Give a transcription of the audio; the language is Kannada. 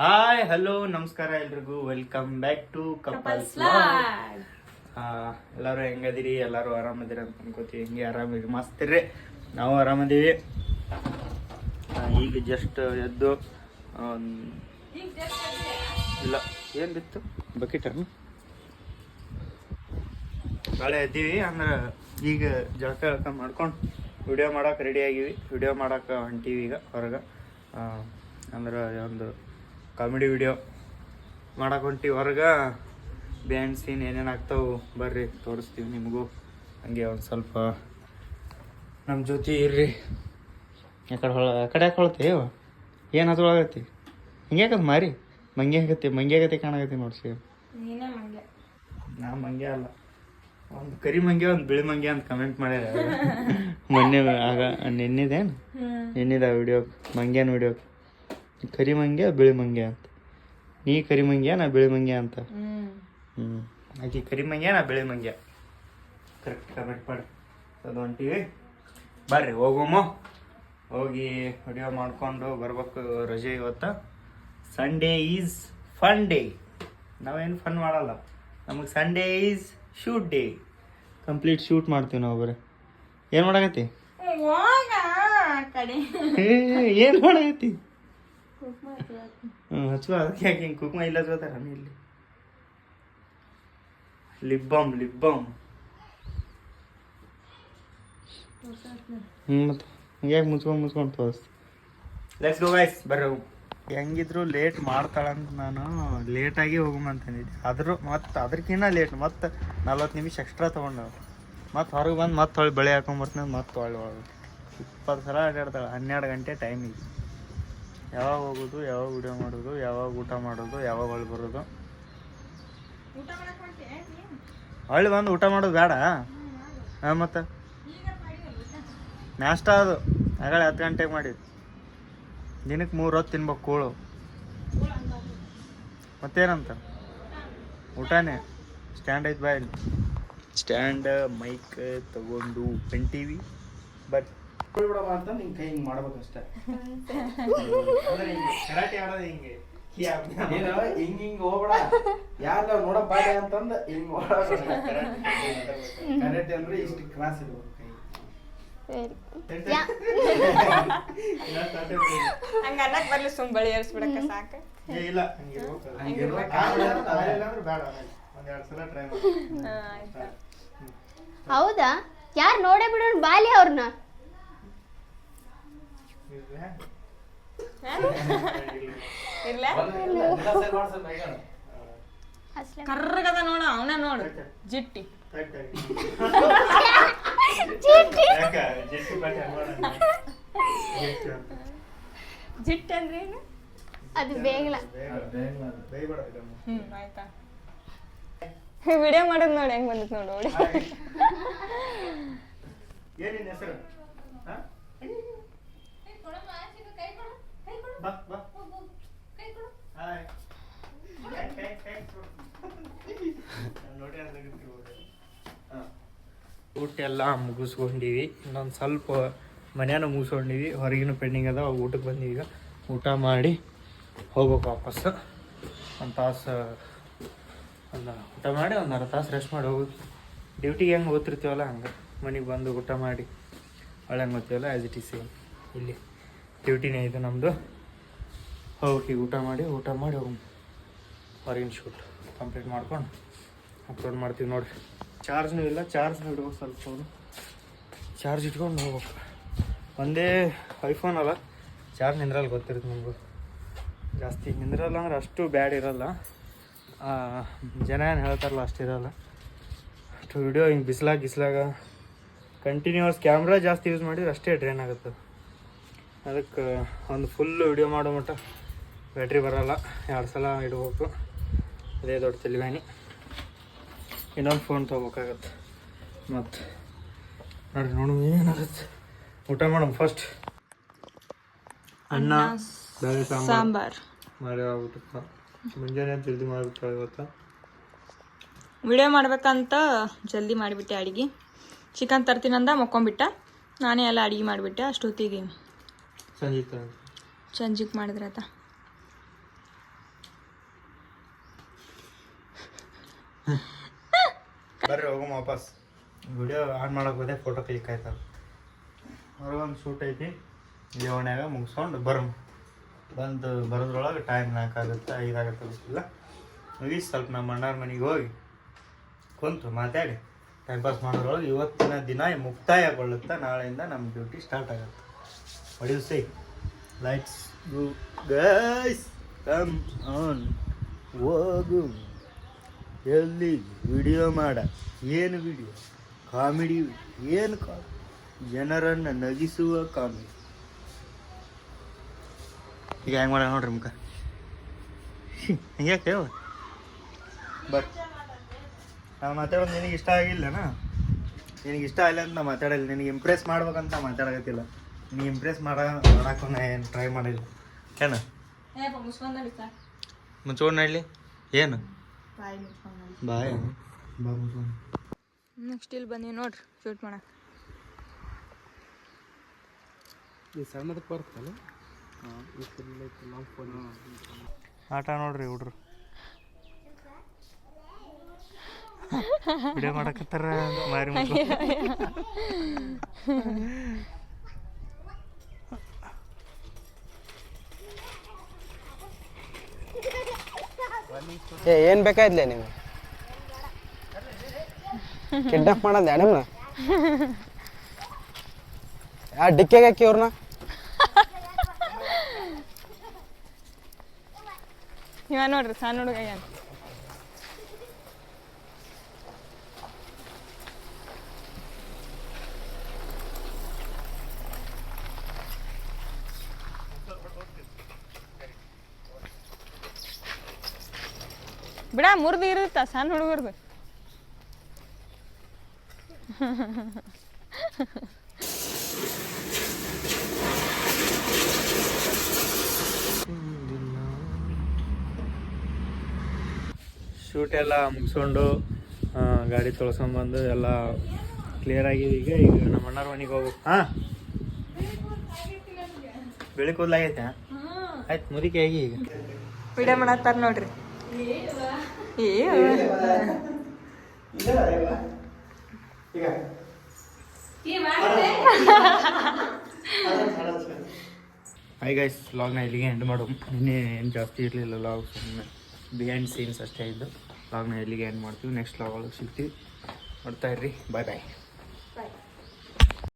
ಹಾಯ್ ಹಲೋ ನಮಸ್ಕಾರ ಎಲ್ರಿಗೂ. ವೆಲ್ಕಮ್ ಬ್ಯಾಕ್ ಟು ಕಪಲ್ಸ್ ಎಲ್ಲರೂ ಹೆಂಗದಿರಿ? ಎಲ್ಲರೂ ಆರಾಮದಿರಿ ಅಂತ ಅನ್ಕೋತೀವಿ. ಹಿಂಗೆ ಆರಾಮಿರಿ ಮಸ್ತಿರಿ ನಾವು ಆರಾಮದೀವಿ. ಈಗ ಜಸ್ಟ್ ಎದ್ದು ಇಲ್ಲ ಏನು ಬಿತ್ತು? ಬಕೆಟ್ ನಾಳೆ ಎದ್ದೀವಿ ಅಂದ್ರೆ ಈಗ ಜಳಕ ಜಳಕ ಮಾಡ್ಕೊಂಡು ವಿಡಿಯೋ ಮಾಡೋಕೆ ರೆಡಿ ಆಗಿವಿ. ವಿಡಿಯೋ ಮಾಡೋಕೆ ಹೊಂಟೀವಿ ಈಗ ಹೊರಗೆ. ಅಂದ್ರೆ ಒಂದು ಕಾಮಿಡಿ ವಿಡಿಯೋ ಮಾಡಕ್ಕೆ ಹೊಂಟಿ ಹೊರಗೆ ಬ್ಯಾಂಡ್ ಸೀನ್ ಏನೇನು ಆಗ್ತಾವೆ ಬರ್ರಿ ತೋರಿಸ್ತೀವಿ ನಿಮಗೂ. ಹಂಗೆ ಒಂದು ಸ್ವಲ್ಪ ನಮ್ಮ ಜೊತೆ ಇರ್ರಿ. ಯಾಕಡೆ ಹೊಳ ಆ ಕಡೆ ಯಾಕೆ ಹೊಳ್ತೀವಿ ಏನು ಹತ್ಕೊಳಗತ್ತಿ ಹಿಂಗೆ ಯಾಕಂದ್ ಮಾರಿ? ಮಂಗೆ ಆಗತ್ತೆ ಮಂಗೆ ಆಗತ್ತೆ ಕಾಣಾಗತ್ತೆ ನೋಡ್ಸಿ. ನೀನೇ ಮಂಗೆ. ನಾ ಮಂಗೆ ಅಲ್ಲ. ಒಂದು ಕರಿ ಮಂಗೆ ಒಂದು ಬಿಳಿ ಮಂಗೆ ಅಂತ ಕಮೆಂಟ್ ಮಾಡ್ಯಾರ ಮೊನ್ನೆ ಆಗ ನಿನ್ನಿದೇನು? ನಿನ್ನಿದ ವಿಡಿಯೋ ಮಂಗ್ಯಾನ ವಿಡಿಯೋ. ಕರಿ ಮಂಗ್ಯ ಬಿಳಿ ಮಂಗ್ಯ ಅಂತ. ನೀ ಕರಿ ಮಂಗ್ಯ ನಾ ಬಿಳಿ ಮಂಗ್ಯ ಅಂತ. ಹ್ಮ್. ಹ್ಞೂ ಆಕಿ ಕರಿ ಮಂಗ್ಯ ನಾ ಬಿಳಿ ಮಂಗ್ಯ ಕರೆಕ್ಟ್ ಕಮೆಂಟ್ ಮಾಡಿ. ಅದು ಹೊಂಟೀವಿ ಬರ್ರಿ ಹೋಗೋಮ. ಹೋಗಿ ವಿಡಿಯೋ ಮಾಡ್ಕೊಂಡು ಬರ್ಬೇಕು ರಜೆ ಇವತ್ತು. ಸಂಡೇ ಈಸ್ ಫನ್ ಡೇ ನಾವೇನು ಫನ್ ಮಾಡಲ್ಲ. ನಮಗೆ Sunday is shoot day complete shoot ಮಾಡ್ತೀವಿ ನಾವು ಬರೀ. ಏನು ಮಾಡಕತ್ತಿ? ಏನು ಮಾಡಾಕತ್ತಿ? ಹ್ಞೂ ಅದಕ್ಕೆ. ಯಾಕೆ ಹಿಂಗೆ ಕುಕ್ಮ ಇಲ್ಲ ಹಚ್ಕೋತಾರ ಇಲ್ಲಿ? ಲಿಪ್ ಬಾಮ್ ಲಿಪ್ ಬಾಮ್ ಹ್ಞೂ ಮತ್ತೆ ಯಾಕೆ ಮುಚ್ಕೊಂಡು ಮುಚ್ಕೊಂಡು ತೋರಿಸ್ತಿ? ಲೆಟ್ಸ್ ಗೋ ಗೈಸ್ ಬರ್ರಿ ಹೋಗು. ಹೆಂಗಿದ್ರು ಲೇಟ್ ಮಾಡ್ತಾಳಂತ ನಾನು ಲೇಟಾಗಿ ಹೋಗಮಂತಂದಿದ್ದೆ ಆದರೂ ಮತ್ತೆ ಅದ್ರಕಿನ್ನ ಲೇಟ್ ಮತ್ತೆ ನಲ್ವತ್ತು ನಿಮಿಷ ಎಕ್ಸ್ಟ್ರಾ ತೊಗೊಂಡು ಮತ್ತೆ ಹೊರಗೆ ಬಂದು ಮತ್ತೆ ಹೊಳ್ಳಿ ಬೆಳೆ ಹಾಕೊಂಬರ್ತೀನಿ ಮತ್ತೆ ಹೊಳ್ಳಿ ಒಳಗೆ ಇಪ್ಪತ್ತು ಸಲ ಅಡ್ಡಾಡ್ತಾಳೆ ಹನ್ನೆರಡು ಗಂಟೆ ಟೈಮ್ ಈಗ ಯಾವಾಗ ಹೋಗೋದು ಯಾವಾಗ ವಿಡಿಯೋ ಮಾಡೋದು ಯಾವಾಗ ಊಟ ಮಾಡೋದು ಯಾವಾಗ ಹೊಳ್ಳಿ ಬರೋದು? ಹೊಳ್ಳಿ ಬಂದು ಊಟ ಮಾಡೋದು ಬೇಡ. ಹಾಂ ಮತ್ತೆ? ನಾಷ್ಟ ಅದು. ಆಗಲೇ ಹತ್ತು ಗಂಟೆಗೆ ಮಾಡಿ ದಿನಕ್ಕೆ ಮೂರು ಹೊತ್ತು ತಿನ್ಬೇಕು ಕೂಳು. ಮತ್ತೇನಂತ? ಊಟನೇ? ಸ್ಟ್ಯಾಂಡ್ ಐತೆ ಬಾಯ್ ಸ್ಟ್ಯಾಂಡ್ ಮೈಕ್ ತಗೊಂಡು ಪೆನ್ ಟಿ ವಿ ಬಟ್ ಬಿಡಮ್ಮ ಅಂತ ನಿಂಗೆ ಕೈ ಹಿಂಗೆ ಮಾಡ್ಬೇಕಷ್ಟೇ. ಅಂದ್ರೆ ಹಿಂಗೆ ಕರಾಟೆ ಆಡೋದು ಹಿಂಗೆ. ನೀನು ಹಿಂಗ್ ಹಿಂಗ್ ಹೋಗ್ಬೇಡ. ಯಾರ ನೋಡಪ್ಪ ಬಾಳೆ ಅಂತಂದ ಹಿಂಗ್ ಕರೆಕ್ಟ್ ಅಂದ್ರೆ ಇಷ್ಟು ಕ್ರಾಸ್ ಇರ್ಬೇಕು ಕೈ. ಹಂಗ ಅನ್ನಕ್ ಬರ್ಲಿ ಸುಮ್ ಬಳಿ ಏರ್ಸ್ಬಿಡಕ ಸಾಕ. ಏ ಇಲ್ಲ ಹಂಗೆ ಇರ್ಬೇಕು. ಹಂಗೆ ಇರ್ಬೇಕು. ಆಮೇಲೆ ಆಮೇಲೆ ಅಂದ್ರೆ ಬೇಡ ಆಮೇಲೆ. ಒಂದೆರಡು ಸಲ ಟ್ರೈ ಮಾಡಿ ಹಾ, ಆಯ್ತಾ. ಹೌದಾ? ಯಾರು ನೋಡೇ ಬಿಡೋಣ ಬಾಲಿ ಅವ್ರನ್ನ ಇರ್ಲ ಮಾಡ್ಸಲ್ಲ ಈಗ ಕರ್ರಗದ ನೋಡು ಅವನ ನೋಡು ಜಿಟ್ಟಿ ಜಿಟ್ಟಿ ಅಂದ್ರೆ ಏನು ಅದು ಬೇಗಲ ಹ್ಮ್ ಆಯ್ತಾ ವಿಡಿಯೋ ಮಾಡೋದ್ ನೋಡಿ ಹೆಂಗ್ ಬಂದಿತ್ ನೋಡು ನೋಡಿ ಏನಿನ್ ಹೆಸರು ಹ? ಬಾ, ಬಾ. ಹಾಯ್. ಕೈ, ಕೈ, ಕೈ ಕೊಡು. ನಾನ್ ನೋಡಿ ಅದ್ರಾಗಿರ್ತಿರ್ಬೋದು. ಹ. ಎಲ್ಲ ಮುಗಿಸ್ಕೊಂಡಿವಿ. ಇನ್ನೊಂದು ಸ್ವಲ್ಪ ಮನೆಯನ್ನು ಮುಗಿಸ್ಕೊಂಡಿವಿ. ಹೊರಗಿನ ಪೆಂಡಿಂಗ್ ಅದ ಊಟಕ್ಕೆ ಬಂದೀವಿ ಈಗ. ಊಟ ಮಾಡಿ ಹೋಗ್ಬೇಕು ವಾಪಸ್. ಒಂದು ತಾಸು ಒಂದು ಊಟ ಮಾಡಿ ಒಂದು ಅರ್ಧ ತಾಸು ರೆಸ್ಟ್ ಮಾಡಿ ಹೋಗೋದು ಡ್ಯೂಟಿಗೆ ಹೆಂಗೆ ಓದ್ತಿರ್ತೀವಲ್ಲ, ಹಂಗೆ. ಮನೆಗೆ ಬಂದು ಊಟ ಮಾಡಿ. ಒಳ್ಳೆ ಹೆಂಗೆ ಓದ್ತೀವಲ್ಲ ಆ್ಯಸ್ ಇಟ್ ಈಸ್ ಇಲ್ಲಿ ಡ್ಯೂಟಿನೇ ಇದು ನಮ್ಮದು ಹೋಗಿ ಊಟ ಮಾಡಿ ಊಟ ಮಾಡಿ ಹೋಗಿ ಹೊರಗಿನ ಶೂಟ್ ಕಂಪ್ಲೀಟ್ ಮಾಡ್ಕೊಂಡು ಅಪ್ಲೋಡ್ ಮಾಡ್ತೀವಿ ನೋಡಿರಿ. ಚಾರ್ಜ್ನೂ ಇಲ್ಲ ಚಾರ್ಜ್ನೂ ಇಡ್ಬೇಕು ಸ್ವಲ್ಪ ಫೋನು ಚಾರ್ಜ್ ಇಟ್ಕೊಂಡು ಹೋಗ್ಬೇಕು. ಒಂದೇ ಐಫೋನ್ ಅಲ್ಲ ಚಾರ್ಜ್ ನಿಂದ್ರಲ್ಲ ಗೊತ್ತಿರುತ್ತೆ ನಮಗೂ. ಜಾಸ್ತಿ ನಿಂದ್ರಲ್ಲ ಅಂದ್ರೆ ಅಷ್ಟು ಬ್ಯಾಡ್ ಇರಲ್ಲ. ಜನ ಏನು ಹೇಳ್ತಾರಲ್ಲ ಅಷ್ಟು ಇರಲ್ಲ. ಅಷ್ಟು ವಿಡಿಯೋ ಹಿಂಗೆ ಬಿಸಿಲಾಗ ಗಿಸ್ಲಾಗ ಕಂಟಿನ್ಯೂಸ್ ಕ್ಯಾಮ್ರಾ ಜಾಸ್ತಿ ಯೂಸ್ ಮಾಡಿದ್ರೆ ಅಷ್ಟೇ ಡ್ರೈನ್ ಆಗುತ್ತೆ. ಅದಕ್ಕೆ ಒಂದು ಫುಲ್ ವಿಡಿಯೋ ಮಾಡೋ ಮಟ್ಟ ಬ್ಯಾಟ್ರಿ ಬರಲ್ಲ. ಎರಡು ಸಲ ಇಡ್ಬೇಕು. ಅದೇ ದೊಡ್ಡ ತಲೆಬ್ಯಾನಿ. ಇನ್ನೊಂದು ಫೋನ್ ತೊಗೋಬೇಕಾಗತ್ತೆ. ಮತ್ತು ನೋಡಿ ನೋಡು ಏನಾಗತ್ತೆ? ಊಟ ಮಾಡೋಣ ಫಸ್ಟ್ ಅನ್ನ ಸಾಂಬಾರ್. ಸಾಂಬಾರು. ಮಾಡಿ ಆಗ್ಬಿಟ್ಟು ಮುಂಜಾನೆ ಜಲ್ದಿ ಮಾಡಿಬಿಟ್ಟು ಇವತ್ತು? ವಿಡಿಯೋ ಮಾಡ್ಬೇಕಂತ ಜಲ್ದಿ ಮಾಡಿಬಿಟ್ಟೆ ಅಡುಗೆ. ಚಿಕನ್ ತರ್ತೀನಂದ ಮಕ್ಕೊಂಬಿಟ್ಟ ನಾನೇ ಎಲ್ಲ ಅಡುಗೆ ಮಾಡಿಬಿಟ್ಟೆ ಅಷ್ಟೊತ್ತಿಗೆ ಸಂಜೆ ಮಾಡಿದ್ರೆ ಆತ. ಬರ್ರಿ ಹೋಗಮ್ಮ ವಾಪಸ್. ವಿಡಿಯೋ ಆನ್ ಮಾಡೋಕೆ ಹೋದೆ ಫೋಟೋ ಕ್ಲಿಕ್ ಆಯ್ತಲ್ಲ ಹೊರಗೊಂದು ಶೂಟ್ ಐತಿ. ಓಣ್ಯಾಗ ಮುಗಿಸ್ಕೊಂಡು ಬರಮ್. ಬಂದು ಬರೋದ್ರೊಳಗೆ ಟೈಮ್ ನಾಲ್ಕು ಆಗುತ್ತೆ ಐದಾಗುತ್ತೆ ಗೊತ್ತಿಲ್ಲ. ಮುಗಿಸಿ ಸ್ವಲ್ಪ ನಮ್ಮ ಅಣ್ಣಾರ ಮನೆಗೆ ಹೋಗಿ ಕುಂತು ಮಾತಾಡಿ. ಟೈಮ್ ಪಾಸ್ ಮಾಡೋದ್ರೊಳಗೆ ಇವತ್ತಿನ ದಿನ ಮುಕ್ತಾಯಗೊಳ್ಳುತ್ತೆ, ನಾಳೆಯಿಂದ ನಮ್ಮ ಡ್ಯೂಟಿ ಸ್ಟಾರ್ಟ್ ಆಗುತ್ತೆ. ಹೊಡಿಯು ಸೈ ಲೈಟ್ಸ್ ಗೈಸ್ ಕಮ್ ಆನ್ ಹೋಗು. ಎಲ್ಲಿ ವಿಡಿಯೋ ಮಾಡ ಏನು ವಿಡಿಯೋ? ಕಾಮಿಡಿ ಏನು ಕಾ? ಜನರನ್ನು ನಗಿಸುವ ಕಾಮಿಡಿ. ಈಗ ಹೆಂಗೆ ಮಾಡ ನೋಡ್ರಿ ಮುಖ? ಹಿಂಗ್ಯಾಕೆ ಬಟ್ ನಾವು ಮಾತಾಡೋದು ನಿನಗೆ ಇಷ್ಟ ಆಗಿಲ್ಲನಾ? ನಿನಗೆ ಇಷ್ಟ ಆಗಿಲ್ಲ ಅಂತ ನಾ ಮಾತಾಡಲ್ಲ. ನಿನಗೆ ಇಂಪ್ರೆಸ್ ಮಾಡ್ಬೇಕಂತ ಮಾತಾಡಕತ್ತಿಲ್ಲ. ನೀ ಇಂಪ್ರೆಸ್ ಮಾಡ ಮಾಡಕ್ಕೂ ನಾ ಏನು ಟ್ರೈ ಮಾಡಿಲ್ಲ. ಏನ? ಮುಚ್ಕೊಂಡು ಹೇಳಿ ಏನು? ಬಾಯ್ ಬಾ ಮುಚ್ಕೊಂಡು. ನೆಕ್ಸ್ಟ್ ಇಲ್ಲಿ ಬಂದೀವಿ ನೋಡ್ರಿ ಶೂಟ್ ಮಾಡಕ್ಕೆ ಆಟ ನೋಡ್ರಿ ಹುಡ್ರು. ವಿಡಿಯೋ ಮಾಡಕತ್ತಾರ ಮಾರಿ ಏ, ಏನು ಬೇಕಾಯ್ತಲೇ ನಿಮ್ಗೆ? ಕಿಡ್ನಾಪ್ ಮಾಡೋದು ನಿಮ್ಮನ್ನ ಆ ಡಿಕ್ಕೆಗೆ ಹಾಕಿ ಅವ್ರನ್ನ ಇವ ನೋಡ್ರಿ, ಸಣ್ಣ ಹುಡುಗ ಏನು ಬಿಡ ಮುರಿದು ಇರುತ್ತ? ಸಣ್ಣ ಹುಡುಗರ್ದು. ಶೂಟ್ ಎಲ್ಲ ಮುಗಿಸ್ಕೊಂಡು ಗಾಡಿ ತೊಳ್ಸ್ಕೊಂಡ್ಬಂದು ಎಲ್ಲ ಕ್ಲಿಯರ್ ಆಗಿದೆ ಈಗ ಈಗ ನಮ್ಮ ಅಣ್ಣರ ಮನೆಗೆ ಹೋಗ್ಬೇಕು. ಹಾಂ? ಬೆಳಿ ಕೂದಲಾಗೈತೆ? ಆಯ್ತು ಮುದಿಕೆ ಆಗಿ ಈಗ? ವಿಡಿಯೋ ಮಾಡತ್ತಾರ ನೋಡ್ರಿ. ಹಾಯ್ ಗೈಸ್ ಲಾಗ್ನ ಇಲ್ಲಿಗೆ ಎಂಡ್ ಮಾಡು ನಿನ್ನೆ ಏನು ಜಾಸ್ತಿ ಇರಲಿಲ್ಲ ಲಾಗ್ ಸುಮ್ಮನೆ ಬಿಹೈಂಡ್ ಸೀನ್ಸ್ ಅಷ್ಟೇ ಇದ್ದು ಲಾಗ್ನ ಇಲ್ಲಿಗೆ ಎಂಡ್ ಮಾಡ್ತೀವಿ ನೆಕ್ಸ್ಟ್ ಲಾಗ್ ಒಳಗೆ ಸಿಗ್ತೀವಿ ನೋಡ್ತಾ ಇರ್ರಿ ಬಾಯ್ ಬಾಯ್